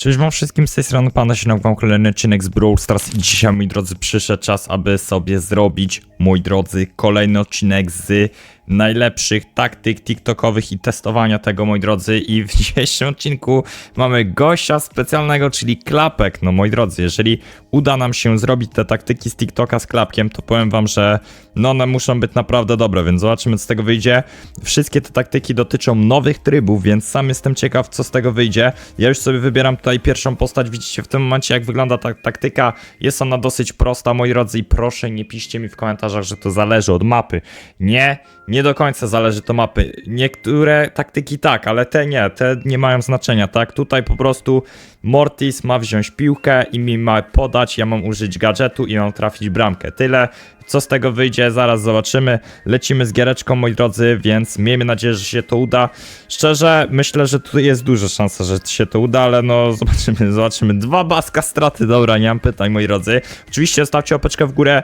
Cześć wam wszystkim, z tej strony Pana się wam kolejny odcinek z Brawl Stars i dzisiaj, moi drodzy, przyszedł czas, aby sobie zrobić, moi drodzy, kolejny odcinek z najlepszych taktyk tiktokowych i testowania tego, moi drodzy, i w dzisiejszym odcinku mamy gościa specjalnego, czyli Klapek, no moi drodzy, jeżeli uda nam się zrobić te taktyki z TikToka z Klapkiem, to powiem wam, że no one muszą być naprawdę dobre, więc zobaczymy, co z tego wyjdzie. Wszystkie te taktyki dotyczą nowych trybów, więc sam jestem ciekaw, co z tego wyjdzie. Ja już sobie wybieram tutaj pierwszą postać, widzicie w tym momencie, jak wygląda ta taktyka. Jest ona dosyć prosta, moi drodzy, i proszę, nie piszcie mi w komentarzach, że to zależy od mapy. Nie, nie do końca zależy to mapy. Niektóre taktyki tak, ale te nie, te nie mają znaczenia, tak? Tutaj po prostu Mortis ma wziąć piłkę i mi ma podać, ja mam użyć gadżetu i mam trafić bramkę. Tyle. Co z tego wyjdzie, zaraz zobaczymy. Lecimy z giereczką, moi drodzy, więc miejmy nadzieję, że się to uda. Szczerze, myślę, że tu jest duża szansa, że się to uda, ale no zobaczymy, zobaczymy. Dwa baska straty, dobra, nie mam pytań, moi drodzy. Oczywiście stawcie łapeczkę w górę,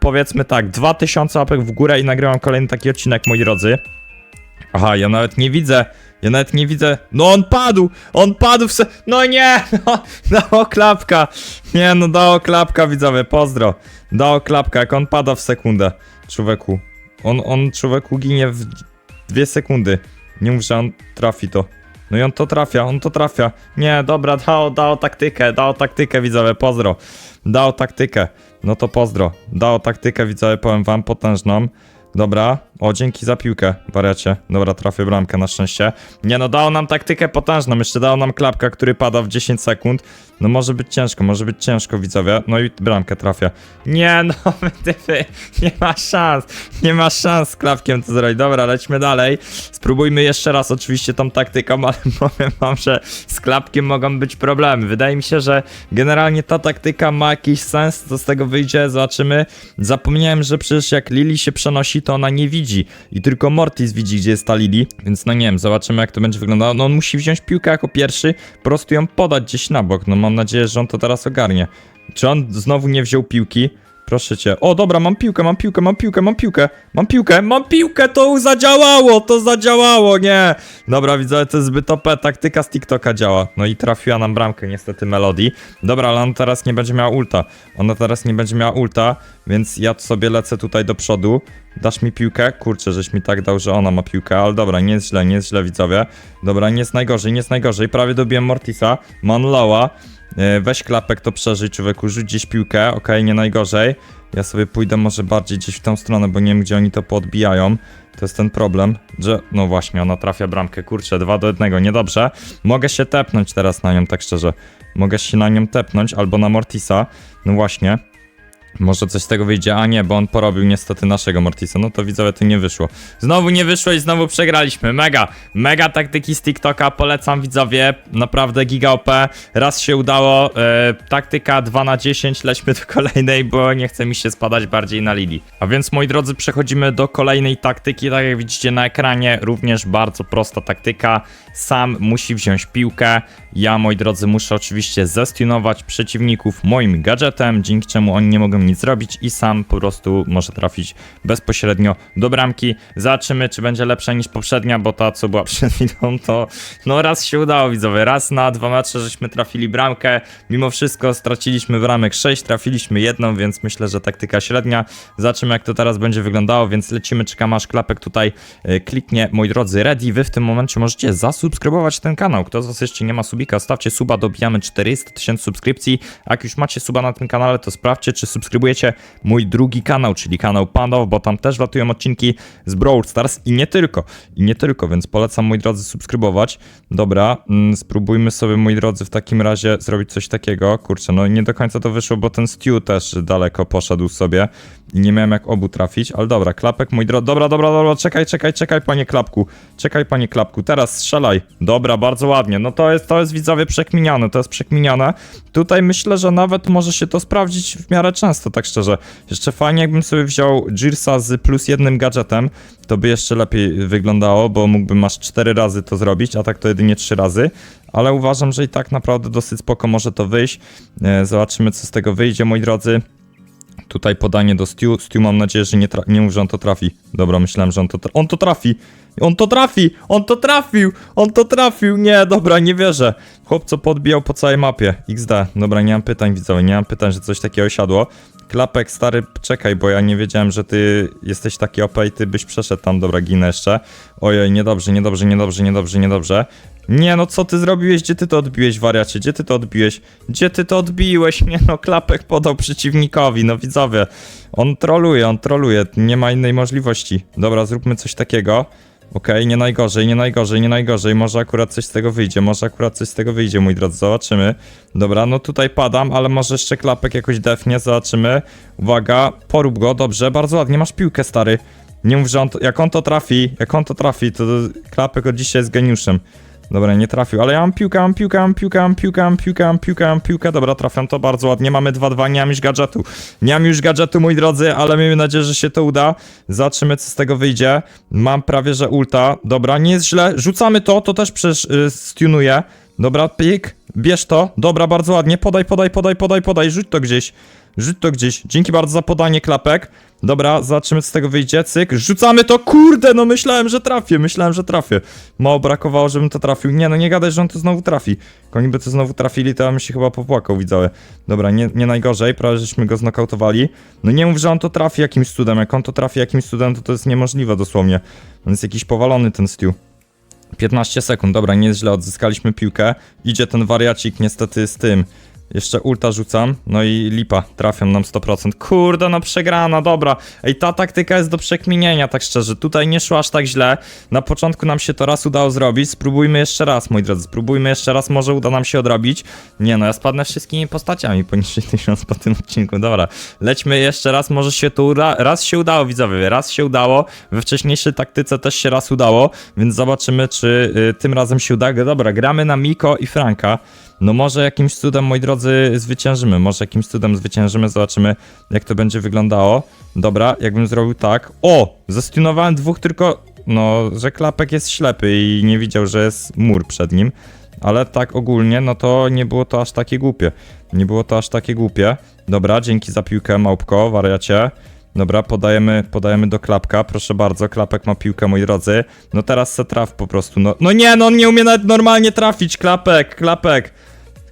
powiedzmy tak, 2000 łapek w górę i nagrywam kolejny taki odcinek, moi drodzy. Aha, ja nawet nie widzę. Ja nawet nie widzę. No on padł! On padł w se... No nie! No, dało klapka! Nie no, dało klapka, widzowie, pozdro. Dało klapka, jak on pada w sekundę. Człowieku. On, on człowieku ginie w dwie sekundy. Nie mów, że on trafi to. No i on to trafia, on to trafia. Nie, dobra, dało, dało taktykę, dało taktykę, widzowie, pozdro. Dało taktykę. No to pozdro. Dało taktykę, widzowie, powiem wam, potężną. Dobra, o dzięki za piłkę, wariacie. Dobra, trafię bramkę na szczęście. Nie no, dało nam taktykę potężną, jeszcze dało nam klapka, który pada w 10 sekund. No może być ciężko, może być ciężko, widzowie. No i bramkę trafia. Nie no, typy, nie ma szans, nie ma szans z klapkiem to zrobić. Dobra, lećmy dalej. Spróbujmy jeszcze raz oczywiście tą taktyką, ale powiem wam, że z klapkiem mogą być problemy. Wydaje mi się, że generalnie ta taktyka ma jakiś sens, co z tego wyjdzie, zobaczymy. Zapomniałem, że przecież jak Lili się przenosi, to ona nie widzi i tylko Mortis widzi, gdzie jest ta Lili, więc no nie wiem, zobaczymy jak to będzie wyglądało. No on musi wziąć piłkę jako pierwszy, po prostu ją podać gdzieś na bok, no mam nadzieję, że on to teraz ogarnie. Czy on znowu nie wziął piłki? Proszę cię. O, dobra, mam piłkę, mam piłkę, mam piłkę, mam piłkę, mam piłkę, mam piłkę, to zadziałało, to zadziałało, nie. Dobra, widzę, to jest zbyt OP, taktyka z TikToka działa. No i trafiła nam bramkę niestety Melody. Dobra, ale on teraz nie będzie miała ulta. Ona teraz nie będzie miała ulta, więc ja sobie lecę tutaj do przodu. Dasz mi piłkę? Kurczę, żeś mi tak dał, że ona ma piłkę, ale dobra, nie jest źle, nie jest źle, widzowie. Dobra, nie jest najgorzej, nie jest najgorzej. Prawie dobiłem Mortisa. E, Weź klapek, to przeżyj, człowieku, rzuć gdzieś piłkę, okej, nie najgorzej. Ja sobie pójdę może bardziej gdzieś w tą stronę, bo nie wiem, gdzie oni to podbijają. To jest ten problem, że... No właśnie, ona trafia bramkę, kurczę, 2 do 1, niedobrze. Mogę się tepnąć teraz na nią, tak szczerze. Mogę się na nią tepnąć, albo na Mortisa. No właśnie. Może coś z tego wyjdzie, a nie, bo on porobił niestety naszego Mortisa. No to widzowie, to nie wyszło. Znowu nie wyszło i znowu przegraliśmy. Mega, mega taktyki z TikToka, polecam widzowie. Naprawdę giga OP. Raz się udało. E, taktyka 2 na 10, lećmy do kolejnej, bo nie chce mi się spadać bardziej na Lili. A więc moi drodzy, przechodzimy do kolejnej taktyki. Tak jak widzicie na ekranie, również bardzo prosta taktyka. Sam musi wziąć piłkę. Ja, moi drodzy, muszę oczywiście zestunować przeciwników moim gadżetem, dzięki czemu oni nie mogą nic zrobić i sam po prostu może trafić bezpośrednio do bramki. Zobaczymy, czy będzie lepsza niż poprzednia, bo ta, co była przed chwilą, to no raz się udało, widzowie. Raz na dwa mecze żeśmy trafili bramkę. Mimo wszystko straciliśmy bramek 6, trafiliśmy jedną, więc myślę, że taktyka średnia. Zobaczymy, jak to teraz będzie wyglądało, więc lecimy, czekam aż klapek tutaj e, kliknie. Moi drodzy, ready, wy w tym momencie możecie zasubskrybować ten kanał. Kto z was jeszcze nie ma subika, stawcie suba, dobijamy 400 tysięcy subskrypcji. Jak już macie suba na tym kanale, to sprawdźcie, czy subskrybujecie mój drugi kanał, czyli kanał Pandow, bo tam też latują odcinki z Brawl Stars i nie tylko, i nie tylko, więc polecam, moi drodzy, subskrybować. Dobra, mm, spróbujmy sobie, moi drodzy, w takim razie zrobić coś takiego. Kurczę, no nie do końca to wyszło, bo ten Stew też daleko poszedł sobie i nie miałem jak obu trafić, ale dobra, klapek, mój drodzy, dobra, dobra, dobra, czekaj, czekaj, czekaj, panie klapku, czekaj, panie klapku, teraz strzelaj. Dobra, bardzo ładnie, no to jest, to jest widzowie przekminiane, to jest przekminiane. Tutaj myślę, że nawet może się to sprawdzić w miarę często, tak szczerze. Jeszcze fajnie, jakbym sobie wziął Jirsa z plus jednym gadżetem, to by jeszcze lepiej wyglądało, bo mógłbym aż 4 razy to zrobić, a tak to jedynie 3 razy. Ale uważam, że i tak naprawdę dosyć spoko może to wyjść. E, Zobaczymy, co z tego wyjdzie, moi drodzy. Tutaj podanie do Stu. Stu mam nadzieję, że nie, nie mów, że on to trafi. Dobra, myślałem, że on to, on to trafi. On to trafi! On to trafił! On to trafił! Nie, dobra, nie wierzę. Chłop co podbijał po całej mapie. XD. Dobra, nie mam pytań, widzowie, nie mam pytań, że coś takiego siadło. Klapek, stary, czekaj, bo ja nie wiedziałem, że ty jesteś taki OP i ty byś przeszedł tam, dobra, ginę jeszcze. Ojej, niedobrze, niedobrze, niedobrze, niedobrze, niedobrze. Nie no, co ty zrobiłeś? Gdzie ty to odbiłeś, wariacie? Gdzie ty to odbiłeś? Gdzie ty to odbiłeś? Nie no, klapek podał przeciwnikowi, no widzowie. On troluje, on troluje, nie ma innej możliwości. Dobra, zróbmy coś takiego. Okej, nie najgorzej, nie najgorzej, nie najgorzej. Może akurat coś z tego wyjdzie, może akurat coś z tego wyjdzie, mój drodzy, zobaczymy. Dobra, no tutaj padam, ale może jeszcze klapek jakoś defnie, zobaczymy. Uwaga, porób go, dobrze, bardzo ładnie, masz piłkę, stary. Nie mów, że on to, jak on to trafi, jak on to trafi, to klapek od dzisiaj jest geniuszem. Dobra, nie trafił, ale ja mam piłkę, mam piłkę, mam piłkę, mam piłkę, mam piłkę, mam piłkę, mam piłkę. Dobra, trafiam to bardzo ładnie. Mamy 2-2, nie mam już gadżetu. Nie mam już gadżetu, moi drodzy, ale miejmy nadzieję, że się to uda. Zobaczymy, co z tego wyjdzie. Mam prawie, że ulta. Dobra, nie jest źle. Rzucamy to, to też przecież y, stunuję. Dobra, pik, bierz to. Dobra, bardzo ładnie. Podaj, podaj, podaj, podaj, podaj. Rzuć to gdzieś. Rzuć to gdzieś. Dzięki bardzo za podanie klapek. Dobra, zobaczymy co z tego wyjdzie. Cyk, rzucamy to. Kurde, no myślałem, że trafię. Myślałem, że trafię. Mało brakowało, żebym to trafił. Nie, no nie gadaj, że on to znowu trafi. Jak oni by to znowu trafili, to ja bym się chyba popłakał, widzowie. Dobra, nie, nie najgorzej, prawie żeśmy go znokautowali. No nie mów, że on to trafi jakimś cudem. Jak on to trafi jakimś cudem, to to jest niemożliwe dosłownie. On jest jakiś powalony, ten Stew. 15 sekund, dobra, nie jest źle, odzyskaliśmy piłkę. Idzie ten wariacik niestety z tym. Jeszcze ulta rzucam, no i lipa, trafiam nam 100%. Kurde, no przegrana, dobra. Ej, ta taktyka jest do przekminienia, tak szczerze. Tutaj nie szło aż tak źle. Na początku nam się to raz udało zrobić. Spróbujmy jeszcze raz, moi drodzy. Spróbujmy jeszcze raz, może uda nam się odrobić. Nie no, ja spadnę wszystkimi postaciami poniżej 1000 po tym odcinku. Dobra, lećmy jeszcze raz, może się to uda. Raz się udało, widzowie, raz się udało. We wcześniejszej taktyce też się raz udało, więc zobaczymy, czy y, tym razem się uda. Dobra, gramy na Miko i Franka. No może jakimś cudem, moi drodzy, zwyciężymy. Może jakimś cudem zwyciężymy, zobaczymy jak to będzie wyglądało. Dobra, jakbym zrobił tak. O! Zastunowałem dwóch tylko... No, że klapek jest ślepy i nie widział, że jest mur przed nim. Ale tak ogólnie, no to nie było to aż takie głupie. Nie było to aż takie głupie. Dobra, dzięki za piłkę, małpko, wariacie. Dobra, podajemy, podajemy do klapka, proszę bardzo, klapek ma piłkę, moi drodzy. No teraz se traf po prostu, no, no nie, no on nie umie nawet normalnie trafić, klapek, klapek.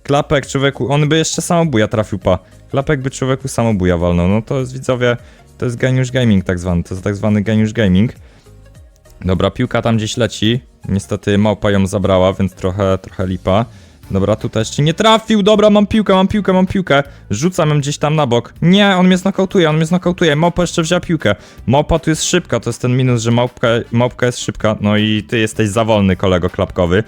Klapek, człowieku, on by jeszcze samobuja trafił, pa. Klapek by człowieku samobuja walnął, no to jest, widzowie, to jest geniusz gaming tak zwany, to jest tak zwany geniusz gaming. Dobra, piłka tam gdzieś leci, niestety małpa ją zabrała, więc trochę, trochę lipa. Dobra, tutaj jeszcze nie trafił, dobra, mam piłkę, mam piłkę, mam piłkę. Rzucam ją gdzieś tam na bok. Nie, on mnie znokautuje, on mnie znokautuje. Małpa jeszcze wzięła piłkę. Małpa tu jest szybka, to jest ten minus, że małpka, małpka jest szybka. No i ty jesteś za wolny, kolego klapkowy.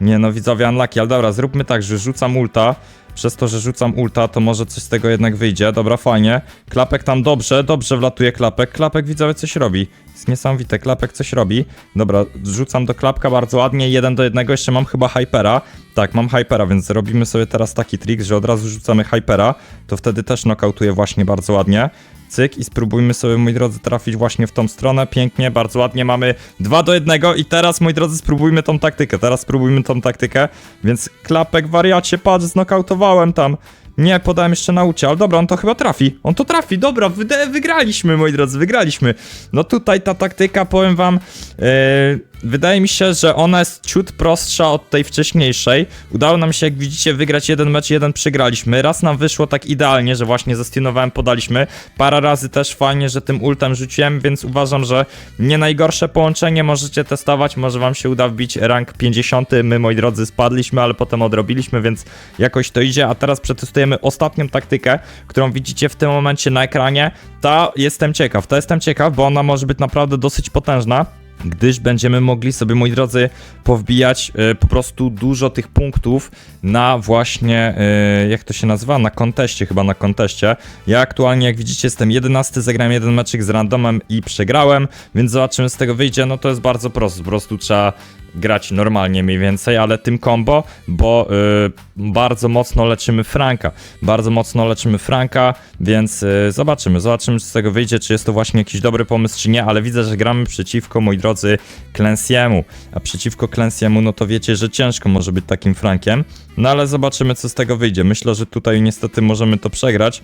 Nie no, widzowie unlucky, ale dobra, zróbmy tak, że rzucam ulta. Przez to, że rzucam ulta, to może coś z tego jednak wyjdzie. Dobra, fajnie. Klapek tam dobrze, dobrze wlatuje klapek. Klapek, widzowie, coś robi. Jest niesamowite, klapek coś robi. Dobra, rzucam do klapka bardzo ładnie, jeden do jednego. Jeszcze mam chyba hypera. Tak, mam hypera, więc robimy sobie teraz taki trik, że od razu rzucamy hypera. To wtedy też nokautuje właśnie bardzo ładnie. Cyk i spróbujmy sobie, moi drodzy, trafić właśnie w tą stronę. Pięknie, bardzo ładnie mamy 2 do 1 i teraz, moi drodzy, spróbujmy tą taktykę. Teraz spróbujmy tą taktykę. Więc klapek wariacie, patrz, znokautowałem tam. Nie, podałem jeszcze na ucie, ale dobra, on to chyba trafi. On to trafi, dobra, wygraliśmy, moi drodzy, wygraliśmy. No tutaj ta taktyka, powiem wam, yy, wydaje mi się, że ona jest ciut prostsza od tej wcześniejszej. Udało nam się, jak widzicie, wygrać jeden mecz, jeden przegraliśmy. Raz nam wyszło tak idealnie, że właśnie zestunowałem, podaliśmy. Parę razy też fajnie, że tym ultem rzuciłem, więc uważam, że nie najgorsze połączenie możecie testować. Może wam się uda wbić rank 50. My, moi drodzy, spadliśmy, ale potem odrobiliśmy, więc jakoś to idzie. A teraz przetestujemy ostatnią taktykę, którą widzicie w tym momencie na ekranie. Ta jestem ciekaw, ta jestem ciekaw, bo ona może być naprawdę dosyć potężna gdyż będziemy mogli sobie, moi drodzy, powbijać e, po prostu dużo tych punktów na właśnie, e, jak to się nazywa, na konteście, chyba na konteście. Ja aktualnie, jak widzicie, jestem 11, zagrałem jeden meczyk z randomem i przegrałem, więc zobaczymy z tego wyjdzie, no to jest bardzo proste, po prostu trzeba grać normalnie mniej więcej, ale tym combo, bo y, bardzo mocno leczymy Franka. Bardzo mocno leczymy Franka, więc y, zobaczymy, zobaczymy, czy z tego wyjdzie, czy jest to właśnie jakiś dobry pomysł, czy nie, ale widzę, że gramy przeciwko, moi drodzy, Clancy'emu. A przeciwko Clancy'emu, no to wiecie, że ciężko może być takim Frankiem. No ale zobaczymy, co z tego wyjdzie. Myślę, że tutaj niestety możemy to przegrać,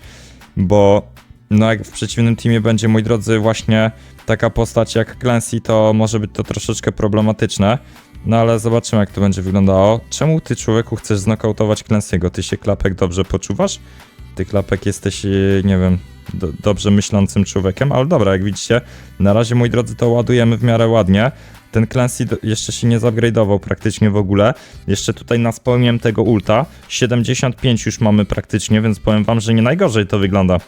bo No jak w przeciwnym teamie będzie, moi drodzy, właśnie taka postać jak Clancy, to może być to troszeczkę problematyczne. No ale zobaczymy jak to będzie wyglądało. Czemu ty człowieku chcesz znokautować Clancy'ego? Ty się klapek dobrze poczuwasz? Ty klapek jesteś, yy, nie wiem, do, dobrze myślącym człowiekiem, ale dobra, jak widzicie, na razie moi drodzy to ładujemy w miarę ładnie. Ten Clancy jeszcze się nie zupgrade'ował praktycznie w ogóle. Jeszcze tutaj naspełniłem tego ulta. 75 już mamy praktycznie, więc powiem wam, że nie najgorzej to wygląda.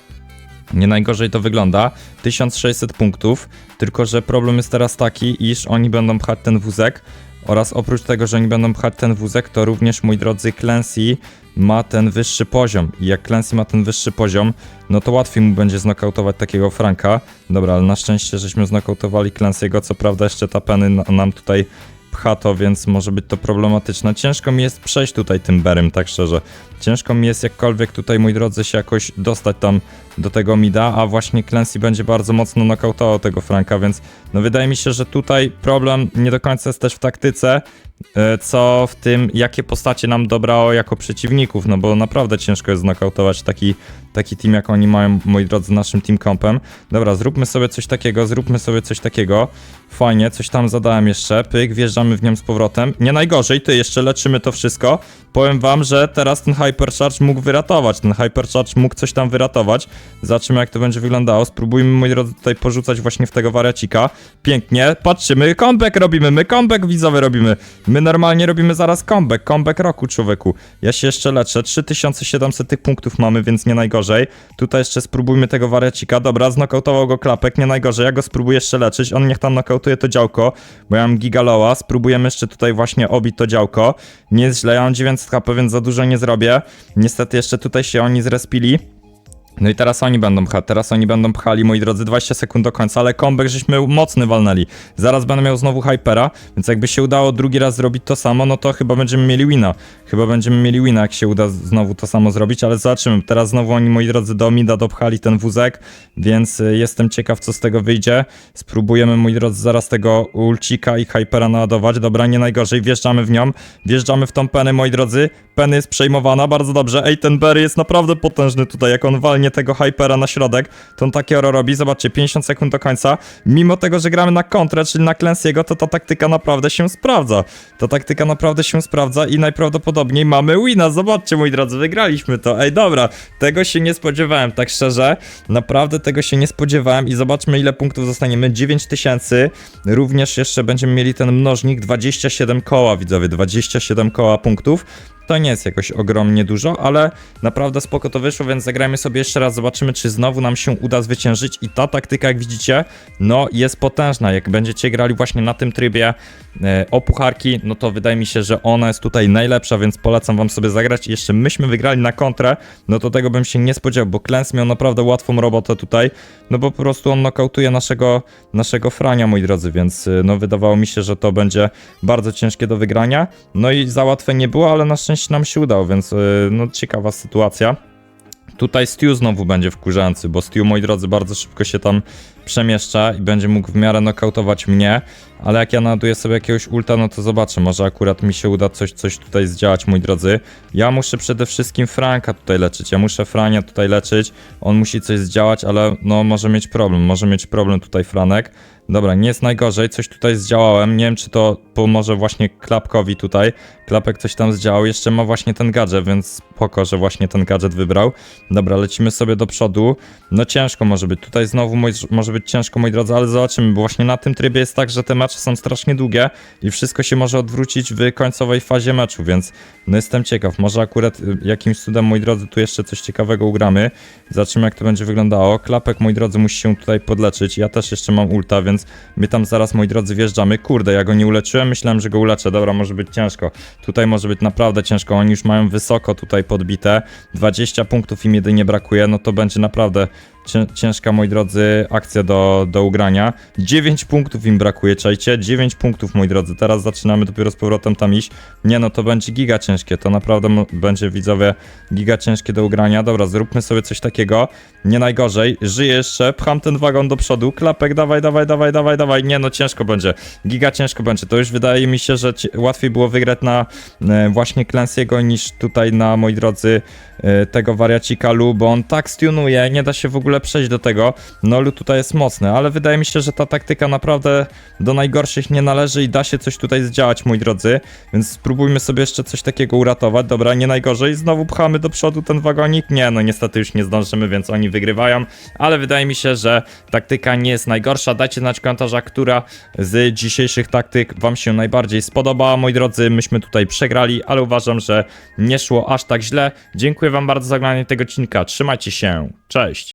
Nie najgorzej to wygląda. 1600 punktów, tylko że problem jest teraz taki, iż oni będą pchać ten wózek oraz oprócz tego, że oni będą pchać ten wózek, to również mój drodzy Clancy ma ten wyższy poziom. I jak Clancy ma ten wyższy poziom, no to łatwiej mu będzie znokautować takiego Franka. Dobra, ale na szczęście żeśmy znokautowali Clancy'ego, co prawda jeszcze ta Penny na- nam tutaj pcha to, więc może być to problematyczne. Ciężko mi jest przejść tutaj tym berem, tak szczerze. Ciężko mi jest jakkolwiek tutaj, mój drodzy, się jakoś dostać tam do tego mida, a właśnie Clancy będzie bardzo mocno nokautował tego Franka, więc no wydaje mi się, że tutaj problem nie do końca jest też w taktyce, co w tym, jakie postacie nam dobrało jako przeciwników, no bo naprawdę ciężko jest znokautować taki, taki team, jak oni mają, moi drodzy, naszym team compem. Dobra, zróbmy sobie coś takiego, zróbmy sobie coś takiego. Fajnie, coś tam zadałem jeszcze, pyk, wjeżdżamy w nią z powrotem. Nie najgorzej, ty, jeszcze leczymy to wszystko. Powiem wam, że teraz ten Hypercharge mógł wyratować, ten Hypercharge mógł coś tam wyratować. Zobaczymy jak to będzie wyglądało, spróbujmy, moi drodzy, tutaj porzucać właśnie w tego wariacika. Pięknie, patrzcie, my comeback robimy, my comeback widzowy robimy. My normalnie robimy zaraz comeback, comeback roku, człowieku. Ja się jeszcze leczę, 3700 tych punktów mamy, więc nie najgorzej. Tutaj jeszcze spróbujmy tego wariacika, dobra, znokautował go klapek, nie najgorzej, ja go spróbuję jeszcze leczyć, on niech tam nokautuje to działko, bo ja mam gigaloa, spróbujemy jeszcze tutaj właśnie obić to działko. Nie jest źle, ja mam 900 HP, więc za dużo nie zrobię. Niestety jeszcze tutaj się oni zrespili. No i teraz oni będą pchać, teraz oni będą pchali, moi drodzy, 20 sekund do końca, ale comeback żeśmy mocny walnęli. Zaraz będę miał znowu Hypera, więc jakby się udało drugi raz zrobić to samo, no to chyba będziemy mieli wina. Chyba będziemy mieli wina, jak się uda znowu to samo zrobić, ale zobaczymy. Teraz znowu oni, moi drodzy, do Mida dopchali ten wózek, więc y, jestem ciekaw, co z tego wyjdzie. Spróbujemy, moi drodzy, zaraz tego ulcika i Hypera naładować. Dobra, nie najgorzej, wjeżdżamy w nią, wjeżdżamy w tą penę, moi drodzy. Penny jest przejmowana, bardzo dobrze. Ej, ten Berry jest naprawdę potężny tutaj, jak on walnie tego Hypera na środek, to on takie oro robi. Zobaczcie, 50 sekund do końca. Mimo tego, że gramy na kontrę, czyli na Clancy'ego, to ta taktyka naprawdę się sprawdza. Ta taktyka naprawdę się sprawdza i najprawdopodobniej mamy wina. Zobaczcie, moi drodzy, wygraliśmy to. Ej, dobra, tego się nie spodziewałem, tak szczerze. Naprawdę tego się nie spodziewałem i zobaczmy, ile punktów zostaniemy. 9000. Również jeszcze będziemy mieli ten mnożnik 27 koła, widzowie, 27 koła punktów. To nie jest jakoś ogromnie dużo, ale naprawdę spoko to wyszło, więc zagrajmy sobie jeszcze raz, zobaczymy, czy znowu nam się uda zwyciężyć. I ta taktyka, jak widzicie, no jest potężna. Jak będziecie grali właśnie na tym trybie o pucharki, no to wydaje mi się, że ona jest tutaj najlepsza, więc polecam wam sobie zagrać. I jeszcze myśmy wygrali na kontrę, no to tego bym się nie spodziewał, bo Klens miał naprawdę łatwą robotę tutaj, no bo po prostu on nokautuje naszego, naszego Frania, moi drodzy, więc y, no wydawało mi się, że to będzie bardzo ciężkie do wygrania. No i za łatwe nie było, ale na szczęście nam się udało, więc y, no ciekawa sytuacja. Tutaj Stu znowu będzie wkurzający, bo Stu, moi drodzy, bardzo szybko się tam przemieszcza i będzie mógł w miarę nokautować mnie, ale jak ja naduję sobie jakiegoś ulta, no to zobaczę, może akurat mi się uda coś, coś tutaj zdziałać, moi drodzy. Ja muszę przede wszystkim Franka tutaj leczyć, ja muszę Frania tutaj leczyć, on musi coś zdziałać, ale no może mieć problem, może mieć problem tutaj Franek. Dobra, nie jest najgorzej, coś tutaj zdziałałem, nie wiem czy to pomoże właśnie Klapkowi tutaj, Klapek coś tam zdziałał, jeszcze ma właśnie ten gadżet, więc spoko, że właśnie ten gadżet wybrał. Dobra, lecimy sobie do przodu, no ciężko może być, tutaj znowu moi, może być ciężko moi drodzy, ale zobaczymy, bo właśnie na tym trybie jest tak, że te mecze są strasznie długie i wszystko się może odwrócić w końcowej fazie meczu, więc no jestem ciekaw, może akurat y, jakimś cudem, moi drodzy, tu jeszcze coś ciekawego ugramy, zobaczymy jak to będzie wyglądało. Klapek, moi drodzy, musi się tutaj podleczyć, ja też jeszcze mam ulta, więc my tam zaraz, moi drodzy, wjeżdżamy. Kurde, ja go nie uleczyłem, myślałem, że go uleczę, dobra, może być ciężko. Tutaj może być naprawdę ciężko, oni już mają wysoko tutaj podbite, 20 punktów im jedynie brakuje, no to będzie naprawdę ciężka, moi drodzy, akcja do, do ugrania. 9 punktów im brakuje, czajcie, 9 punktów, moi drodzy, teraz zaczynamy dopiero z powrotem tam iść. Nie no, to będzie giga ciężkie, to naprawdę będzie, widzowie, giga ciężkie do ugrania. Dobra, zróbmy sobie coś takiego, nie najgorzej, żyję jeszcze, pcham ten wagon do przodu, klapek, dawaj, dawaj, dawaj, dawaj, dawaj, nie no, ciężko będzie, giga ciężko będzie, to już wydaje mi się, że łatwiej było wygrać na e, właśnie Clancy'ego niż tutaj na, moi drodzy, e, tego wariacika Lu, bo on tak stunuje, nie da się w ogóle ogóle przejść do tego. No lód tutaj jest mocny, ale wydaje mi się, że ta taktyka naprawdę do najgorszych nie należy i da się coś tutaj zdziałać, moi drodzy. Więc spróbujmy sobie jeszcze coś takiego uratować. Dobra, nie najgorzej. Znowu pchamy do przodu ten wagonik. Nie, no niestety już nie zdążymy, więc oni wygrywają. Ale wydaje mi się, że taktyka nie jest najgorsza. Dajcie znać w komentarzach, która z dzisiejszych taktyk wam się najbardziej spodobała, moi drodzy. Myśmy tutaj przegrali, ale uważam, że nie szło aż tak źle. Dziękuję wam bardzo za oglądanie tego odcinka. Trzymajcie się. Cześć.